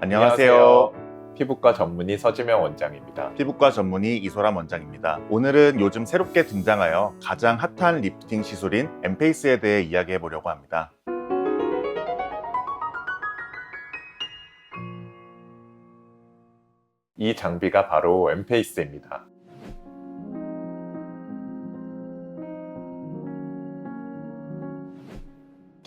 안녕하세요. 피부과 전문의 서지명 원장입니다. 피부과 전문의 이소람 원장입니다. 오늘은 요즘 새롭게 등장하여 가장 핫한 리프팅 시술인 엠페이스에 대해 이야기해 보려고 합니다. 이 장비가 바로 엠페이스입니다.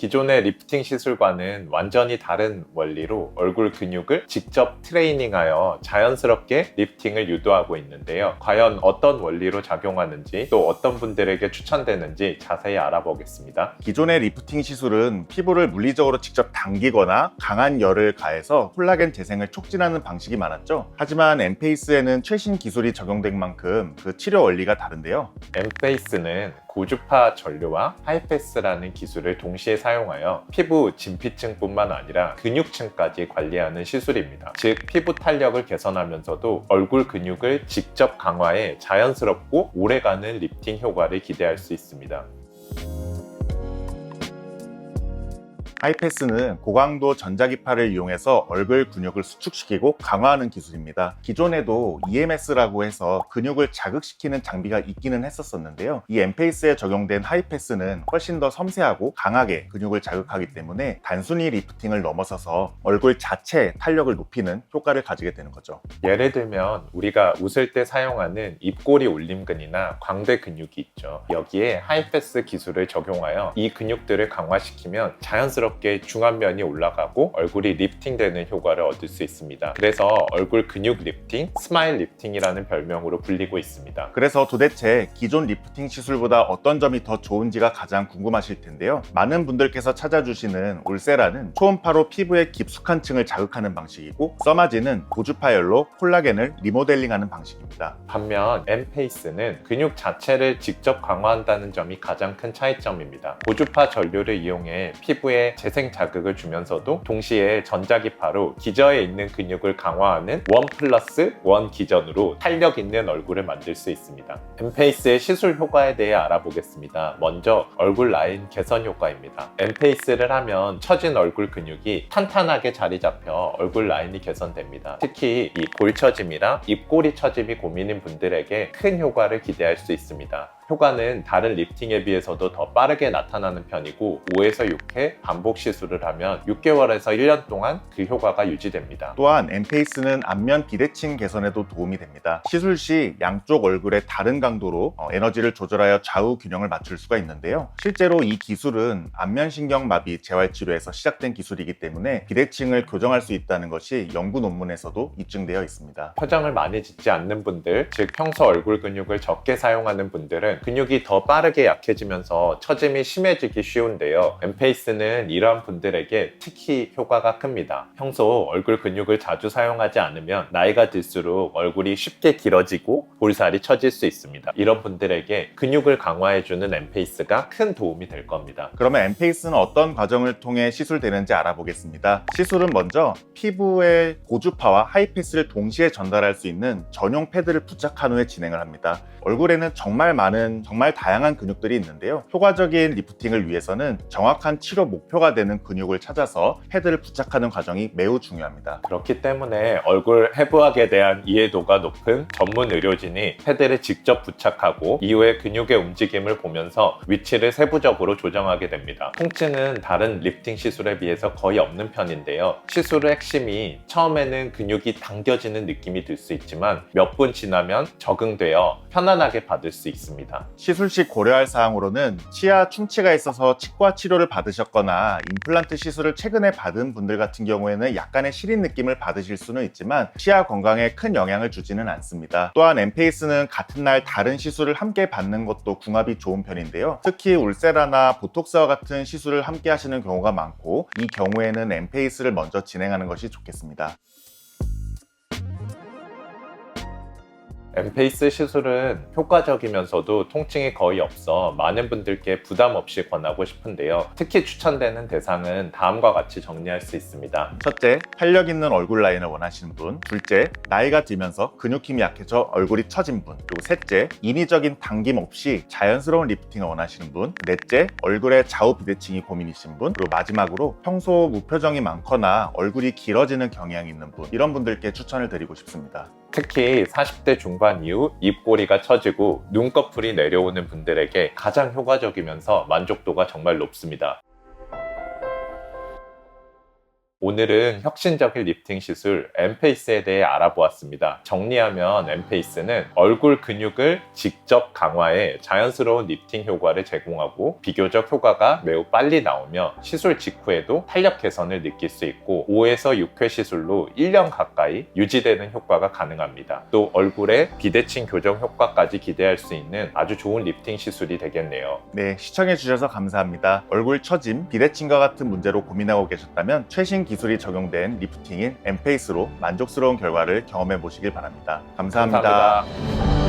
기존의 리프팅 시술과는 완전히 다른 원리로 얼굴 근육을 직접 트레이닝하여 자연스럽게 리프팅을 유도하고 있는데요. 과연 어떤 원리로 작용하는지 또 어떤 분들에게 추천되는지 자세히 알아보겠습니다. 기존의 리프팅 시술은 피부를 물리적으로 직접 당기거나 강한 열을 가해서 콜라겐 재생을 촉진하는 방식이 많았죠. 하지만 엠페이스에는 최신 기술이 적용된 만큼 그 치료 원리가 다른데요. 엠페이스는 고주파 전류와 하이패스라는 기술을 동시에 사용하여 피부 진피층뿐만 아니라 근육층까지 관리하는 시술입니다. 즉 피부 탄력을 개선하면서도 얼굴 근육을 직접 강화해 자연스럽고 오래가는 리프팅 효과를 기대할 수 있습니다. 하이패스는 고강도 전자기파를 이용해서 얼굴 근육을 수축시키고 강화하는 기술입니다. 기존에도 EMS라고 해서 근육을 자극시키는 장비가 있기는 했었었는데요. 이 엠페이스에 적용된 하이패스는 훨씬 더 섬세하고 강하게 근육을 자극하기 때문에 단순히 리프팅을 넘어서서 얼굴 자체의 탄력을 높이는 효과를 가지게 되는 거죠. 예를 들면 우리가 웃을 때 사용하는 입꼬리 올림근이나 광대 근육이 있죠. 여기에 하이패스 기술을 적용하여 이 근육들을 강화시키면 자연스럽게 중안면이 올라가고 얼굴이 리프팅되는 효과를 얻을 수 있습니다. 그래서 얼굴 근육 리프팅, 스마일 리프팅이라는 별명으로 불리고 있습니다. 그래서 도대체 기존 리프팅 시술보다 어떤 점이 더 좋은지가 가장 궁금하실 텐데요. 많은 분들께서 찾아주시는 울세라는 초음파로 피부의 깊숙한 층을 자극하는 방식이고 써마지는 고주파열로 콜라겐을 리모델링하는 방식입니다. 반면 엠페이스는 근육 자체를 직접 강화한다는 점이 가장 큰 차이점입니다. 고주파 전류를 이용해 피부에 재생 자극을 주면서도 동시에 전자기파로 기저에 있는 근육을 강화하는 원 플러스 원 기전으로 탄력 있는 얼굴을 만들 수 있습니다. 엠페이스의 시술 효과에 대해 알아보겠습니다. 먼저 얼굴 라인 개선 효과입니다. 엠페이스를 하면 처진 얼굴 근육이 탄탄하게 자리 잡혀 얼굴 라인이 개선됩니다. 특히 이 골 처짐이랑 입꼬리 처짐이 고민인 분들에게 큰 효과를 기대할 수 있습니다. 효과는 다른 리프팅에 비해서도 더 빠르게 나타나는 편이고 5에서 6회 반복 시술을 하면 6개월에서 1년 동안 그 효과가 유지됩니다. 또한 엠페이스는 안면 비대칭 개선에도 도움이 됩니다. 시술 시 양쪽 얼굴의 다른 강도로 어, 에너지를 조절하여 좌우 균형을 맞출 수가 있는데요. 실제로 이 기술은 안면신경 마비 재활 치료에서 시작된 기술이기 때문에 비대칭을 교정할 수 있다는 것이 연구 논문에서도 입증되어 있습니다. 표정을 많이 짓지 않는 분들, 즉 평소 얼굴 근육을 적게 사용하는 분들은 근육이 더 빠르게 약해지면서 처짐이 심해지기 쉬운데요. 엠페이스는 이러한 분들에게 특히 효과가 큽니다. 평소 얼굴 근육을 자주 사용하지 않으면 나이가 들수록 얼굴이 쉽게 길어지고 볼살이 처질 수 있습니다. 이런 분들에게 근육을 강화해주는 엠페이스가 큰 도움이 될 겁니다. 그러면 엠페이스는 어떤 과정을 통해 시술되는지 알아보겠습니다. 시술은 먼저 피부에 고주파와 하이패스를 동시에 전달할 수 있는 전용 패드를 부착한 후에 진행을 합니다. 얼굴에는 정말 많은 정말 다양한 근육들이 있는데요. 효과적인 리프팅을 위해서는 정확한 치료 목표가 되는 근육을 찾아서 패드를 부착하는 과정이 매우 중요합니다. 그렇기 때문에 얼굴 해부학에 대한 이해도가 높은 전문 의료진이 패드를 직접 부착하고 이후에 근육의 움직임을 보면서 위치를 세부적으로 조정하게 됩니다. 통증은 다른 리프팅 시술에 비해서 거의 없는 편인데요. 시술의 핵심이 처음에는 근육이 당겨지는 느낌이 들 수 있지만 몇 분 지나면 적응되어 편안하게 받을 수 있습니다. 시술 시 고려할 사항으로는 치아 충치가 있어서 치과 치료를 받으셨거나 임플란트 시술을 최근에 받은 분들 같은 경우에는 약간의 시린 느낌을 받으실 수는 있지만 치아 건강에 큰 영향을 주지는 않습니다. 또한 엠페이스는 같은 날 다른 시술을 함께 받는 것도 궁합이 좋은 편인데요. 특히 울세라나 보톡스와 같은 시술을 함께 하시는 경우가 많고 이 경우에는 엠페이스를 먼저 진행하는 것이 좋겠습니다. 엠페이스 시술은 효과적이면서도 통증이 거의 없어 많은 분들께 부담 없이 권하고 싶은데요. 특히 추천되는 대상은 다음과 같이 정리할 수 있습니다. 첫째, 탄력 있는 얼굴 라인을 원하시는 분. 둘째, 나이가 들면서 근육 힘이 약해져 얼굴이 처진 분. 그리고 셋째, 인위적인 당김 없이 자연스러운 리프팅을 원하시는 분. 넷째, 얼굴에 좌우 비대칭이 고민이신 분. 그리고 마지막으로 평소 무표정이 많거나 얼굴이 길어지는 경향이 있는 분. 이런 분들께 추천을 드리고 싶습니다. 특히 40대 중반 이후 입꼬리가 처지고 눈꺼풀이 내려오는 분들에게 가장 효과적이면서 만족도가 정말 높습니다. 오늘은 혁신적인 리프팅 시술 엠페이스에 대해 알아보았습니다. 정리하면 엠페이스는 얼굴 근육을 직접 강화해 자연스러운 리프팅 효과를 제공하고 비교적 효과가 매우 빨리 나오며 시술 직후에도 탄력 개선을 느낄 수 있고 5에서 6회 시술로 1년 가까이 유지되는 효과가 가능합니다. 또 얼굴에 비대칭 교정 효과까지 기대할 수 있는 아주 좋은 리프팅 시술이 되겠네요. 네, 시청해주셔서 감사합니다. 얼굴 처짐, 비대칭과 같은 문제로 고민하고 계셨다면 최신 기술이 적용된 리프팅인 엠페이스로 만족스러운 결과를 경험해 보시길 바랍니다 감사합니다. 감사합니다.